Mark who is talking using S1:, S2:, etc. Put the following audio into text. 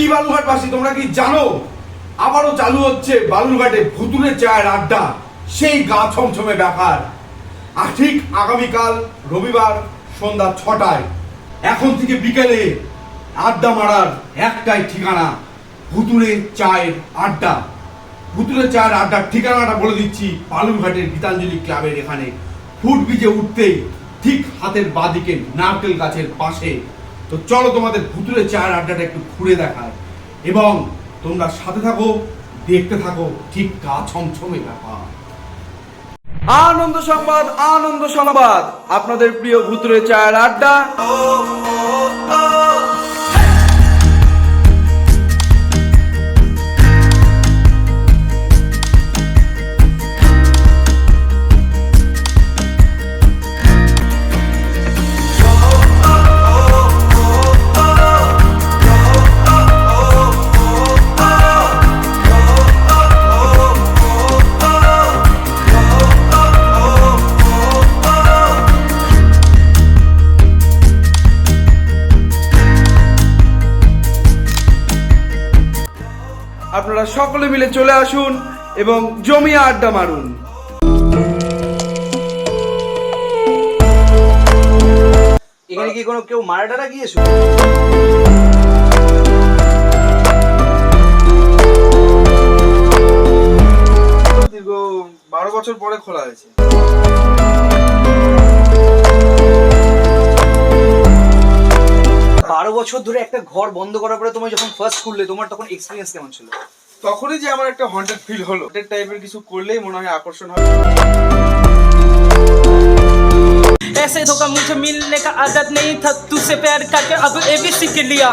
S1: কি বালুঘাটবাসী তোমরা কি জানো? আবারও চালু হচ্ছে বালুরঘাটে ভুতুরে চায়ের আড্ডা। সেই গা ছমছমে ব্যাপার। আর ঠিক আগামীকাল রবিবার সন্ধ্যা ছটায়, এখন থেকে বিকেলে আড্ডা মারার একটাই ঠিকানা ভুতুরে চায়ের আড্ডা। ভুতুরে চায়ের আড্ডার ঠিকানাটা বলে দিচ্ছি বালুরঘাটের গীতাঞ্জলি ক্লাবের এখানে। ফুট ব্রিজে উঠতেই ঠিক হাতের বাদিকে নারকেল গাছের পাশে তো চলো তোমাদের ভুতুরে চায়ের আড্ডাটা একটু ঘুরে দেখায়। এবং তোমরা সাথে থাকো, দেখতে থাকো, ঠিক গা ছমছমে ব্যাপার।
S2: আনন্দ সংবাদ আনন্দ সংবাদ। আপনাদের প্রিয় ভুতুরে চায়ের আড্ডা। আপনারা সকলে মিলে চলে আসুন এবং জমিয়ে আড্ডা মারুন।
S3: এখানে কি কোনো কেউ মারা টারা গিয়েছো?
S2: দীর্ঘ বারো বছর পরে খোলা হয়েছে।
S3: বছর ধরে একটা ঘর বন্ধ করার পরে তোমার যখন ফার্স্ট খুললে তোমার তখন এক্সপিরিয়েন্স কেমন ছিল
S2: তখনই যে আমার একটা হন্টেড ফিল হলো হন্টেড টাইপের কিছু করলেই মনে হয় আকর্ষণ হবে
S4: ऐसे धोखा मुझे मिलने का आदत नहीं था तुझसे प्यार करके अब एबीसी के लिया